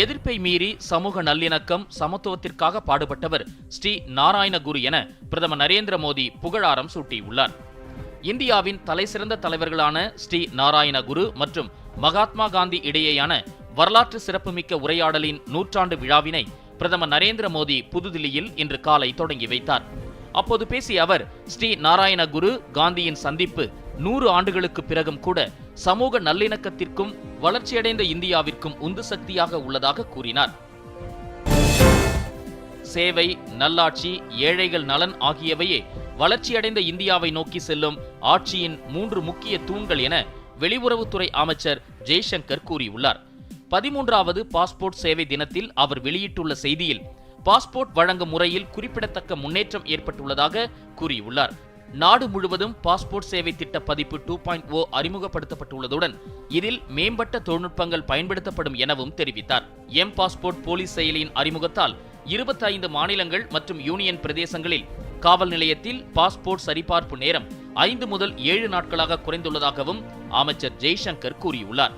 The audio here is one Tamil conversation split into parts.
எதிர்ப்பை மீறி சமூக நல்லிணக்கம் சமத்துவத்திற்காக பாடுபட்டவர் ஸ்ரீ நாராயணகுரு என பிரதமர் நரேந்திர மோடி புகழாரம் சூட்டியுள்ளார். இந்தியாவின் தலைசிறந்த தலைவர்களான ஸ்ரீ நாராயணகுரு மற்றும் மகாத்மா காந்தி இடையேயான வரலாற்று சிறப்புமிக்க உரையாடலின் நூற்றாண்டு விழாவினை பிரதமர் நரேந்திர மோடி புதுதில்லியில் இன்று காலை தொடங்கி வைத்தார். அப்போது பேசிய அவர் ஸ்ரீ நாராயணகுரு காந்தியின் சந்திப்பு நூறு ஆண்டுகளுக்கு பிறகும் கூட சமூக நல்லிணக்கத்திற்கும் வளர்ச்சியடைந்த இந்தியாவிற்கும் உந்து சக்தியாக உள்ளதாக கூறினார். சேவை நல்லாட்சி ஏழைகள் நலன் ஆகியவையே வளர்ச்சியடைந்த இந்தியாவை நோக்கி செல்லும் ஆட்சியின் மூன்று முக்கிய தூண்கள் என வெளியுறவுத்துறை அமைச்சர் ஜெய்சங்கர் கூறியுள்ளார். பதிமூன்றாவது பாஸ்போர்ட் சேவை தினத்தில் அவர் வெளியிட்டுள்ள செய்தியில் பாஸ்போர்ட் வழங்கும் முறையில் குறிப்பிடத்தக்க முன்னேற்றம் ஏற்பட்டுள்ளதாக கூறியுள்ளார். நாடு முழுவதும் பாஸ்போர்ட் சேவை திட்ட பதிப்பு டூ பாயிண்ட் ஓ அறிமுகப்படுத்தப்பட்டுள்ளதுடன் இதில் மேம்பட்ட தொழில்நுட்பங்கள் பயன்படுத்தப்படும் எனவும் தெரிவித்தார். எம் பாஸ்போர்ட் போலீஸ் செயலியின் அறிமுகத்தால் இருபத்தைந்து மாநிலங்கள் மற்றும் யூனியன் பிரதேசங்களில் காவல் நிலையத்தில் பாஸ்போர்ட் சரிபார்ப்பு நேரம் ஐந்து முதல் ஏழு நாட்களாக குறைந்துள்ளதாகவும் அமைச்சர் ஜெய்சங்கர் கூறியுள்ளார்.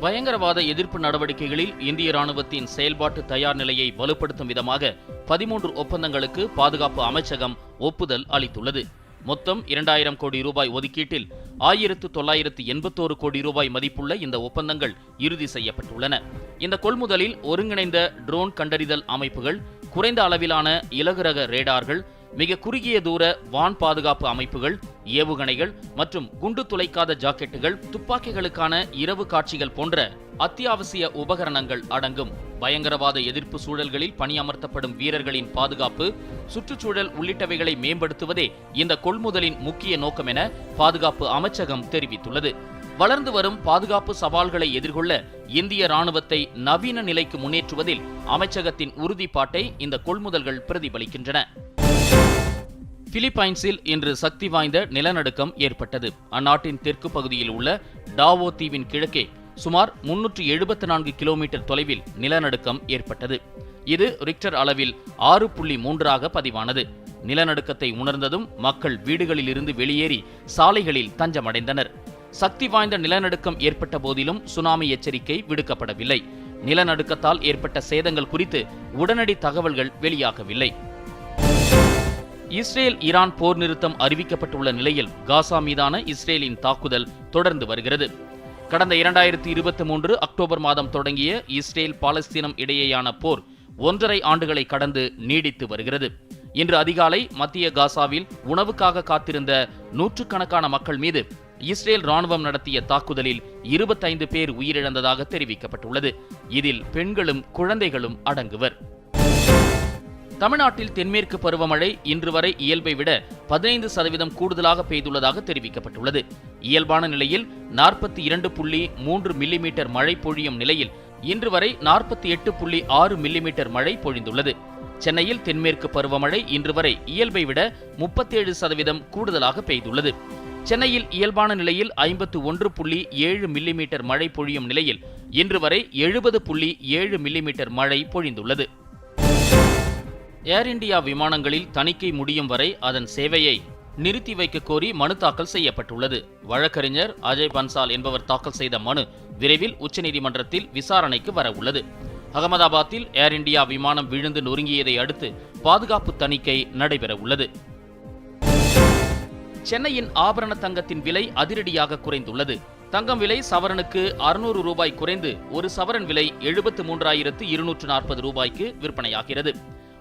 பயங்கரவாத எதிர்ப்பு நடவடிக்கைகளில் இந்திய ராணுவத்தின் செயல்பாட்டு தயார் நிலையை வலுப்படுத்தும் விதமாக பதிமூன்று ஒப்பந்தங்களுக்கு பாதுகாப்பு அமைச்சகம் ஒப்புதல் அளித்துள்ளது. மொத்தம் இரண்டாயிரம் கோடி ரூபாய் ஒதுக்கீட்டில் ஆயிரத்து தொள்ளாயிரத்து எண்பத்தோரு கோடி ரூபாய் மதிப்புள்ள இந்த ஒப்பந்தங்கள் இறுதி செய்யப்பட்டுள்ளன. இந்த கொள்முதலில் ஒருங்கிணைந்த ட்ரோன் கண்டறிதல் அமைப்புகள் குறைந்த அளவிலான இலகுரக ரேடார்கள் மிக குறுகிய தூர வான் பாதுகாப்பு அமைப்புகள் ஏவுகணைகள் மற்றும் குண்டு துளைக்காத ஜாக்கெட்டுகள் துப்பாக்கிகளுக்கான இரவு காட்சிகள் போன்ற அத்தியாவசிய உபகரணங்கள் அடங்கும். பயங்கரவாத எதிர்ப்பு சூழல்களில் பணியமர்த்தப்படும் வீரர்களின் பாதுகாப்பு சுற்றுச்சூழல் உள்ளிட்டவைகளை மேம்படுத்துவதே இந்த கொள்முதலின் முக்கிய நோக்கம் என பாதுகாப்பு அமைச்சகம் தெரிவித்துள்ளது. வளர்ந்து வரும் பாதுகாப்பு சவால்களை எதிர்கொள்ள இந்திய ராணுவத்தை நவீன நிலைக்கு முன்னேற்றுவதில் அமைச்சகத்தின் உறுதிப்பாட்டை இந்த கொள்முதல்கள் பிரதிபலிக்கின்றன. பிலிப்பைன்ஸில் இன்று சக்தி வாய்ந்த நிலநடுக்கம் ஏற்பட்டது. அந்நாட்டின் தெற்கு பகுதியில் உள்ள டாவோ தீவின் கிழக்கே சுமார் முன்னூற்று எழுபத்தி நான்கு கிலோமீட்டர் தொலைவில் நிலநடுக்கம் ஏற்பட்டது. இது ரிக்டர் அளவில் ஆறு புள்ளி மூன்றாக பதிவானது. நிலநடுக்கத்தை உணர்ந்ததும் மக்கள் வீடுகளில் இருந்து வெளியேறி சாலைகளில் தஞ்சமடைந்தனர். சக்தி வாய்ந்த நிலநடுக்கம் ஏற்பட்ட போதிலும் சுனாமி எச்சரிக்கை விடுக்கப்படவில்லை. நிலநடுக்கத்தால் ஏற்பட்ட சேதங்கள் குறித்து உடனடி தகவல்கள் வெளியாகவில்லை. இஸ்ரேல் ஈரான் போர் நிறுத்தம் அறிவிக்கப்பட்டுள்ள நிலையில் காசா மீதான இஸ்ரேலின் தாக்குதல் தொடர்ந்து வருகிறது. கடந்த இரண்டாயிரத்தி இருபத்தி மூன்று அக்டோபர் மாதம் தொடங்கிய இஸ்ரேல் பாலஸ்தீனம் இடையேயான போர் ஒன்றரை ஆண்டுகளை கடந்து நீடித்து வருகிறது. இன்று அதிகாலை மத்திய காசாவில் உணவுக்காக காத்திருந்த நூற்றுக்கணக்கான மக்கள் மீது இஸ்ரேல் ராணுவம் நடத்திய தாக்குதலில் இருபத்தைந்து பேர் உயிரிழந்ததாக தெரிவிக்கப்பட்டுள்ளது. இதில் பெண்களும் குழந்தைகளும் அடங்குவர். தமிழ்நாட்டில் தென்மேற்கு பருவமழை இன்று வரை இயல்பை விட பதினைந்து சதவீதம் கூடுதலாக பெய்துள்ளதாக தெரிவிக்கப்பட்டுள்ளது. இயல்பான நிலையில் நாற்பத்தி இரண்டு புள்ளி மூன்று மில்லிமீட்டர் மழை பொழியும் நிலையில் இன்று வரை நாற்பத்தி எட்டு புள்ளி ஆறு மில்லிமீட்டர் மழை பொழிந்துள்ளது. சென்னையில் தென்மேற்கு பருவமழை இன்று வரை இயல்பை விட முப்பத்தேழு சதவீதம் கூடுதலாக பெய்துள்ளது. சென்னையில் இயல்பான நிலையில் ஐம்பத்து ஒன்று புள்ளி ஏழு மில்லிமீட்டர் மழை பொழியும் நிலையில் இன்று வரை எழுபது புள்ளி ஏழு மில்லிமீட்டர் மழை பொழிந்துள்ளது. ஏர் இந்தியா விமானங்களில் தணிக்கை முடியும் வரை அதன் சேவையை நிறுத்தி வைக்க கோரி மனு தாக்கல் செய்யப்பட்டுள்ளது. வழக்கறிஞர் அஜய் பன்சால் என்பவர் தாக்கல் செய்த மனு விரைவில் உச்சநீதிமன்றத்தில் விசாரணைக்கு வர உள்ளது. அகமதாபாத்தில் ஏர் இந்தியா விமானம் விழுந்து நொறுங்கியதை அடுத்து பாதுகாப்பு தணிக்கை நடைபெற உள்ளது. சென்னையின் ஆபரண தங்கத்தின் விலை அதிரடியாக குறைந்துள்ளது. தங்கம் விலை சவரனுக்கு அறுநூறு ரூபாய் குறைந்து ஒரு சவரன் விலை எழுபத்து மூன்றாயிரத்து இருநூற்று நாற்பது ரூபாய்க்கு விற்பனையாகிறது.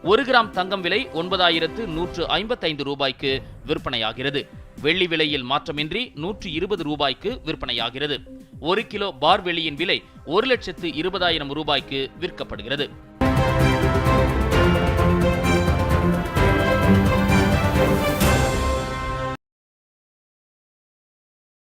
ஒரு கிராம் தங்கம் விலை ஒன்பதாயிரத்து நூற்று ஐம்பத்தைந்து ரூபாய்க்கு விற்பனையாகிறது. வெள்ளி விலையில் மாற்றமின்றி நூற்று இருபது ரூபாய்க்கு விற்பனையாகிறது. ஒரு கிலோ பார் வெள்ளியின் விலை ஒரு லட்சத்து இருபதாயிரம் ரூபாய்க்கு விற்கப்படுகிறது.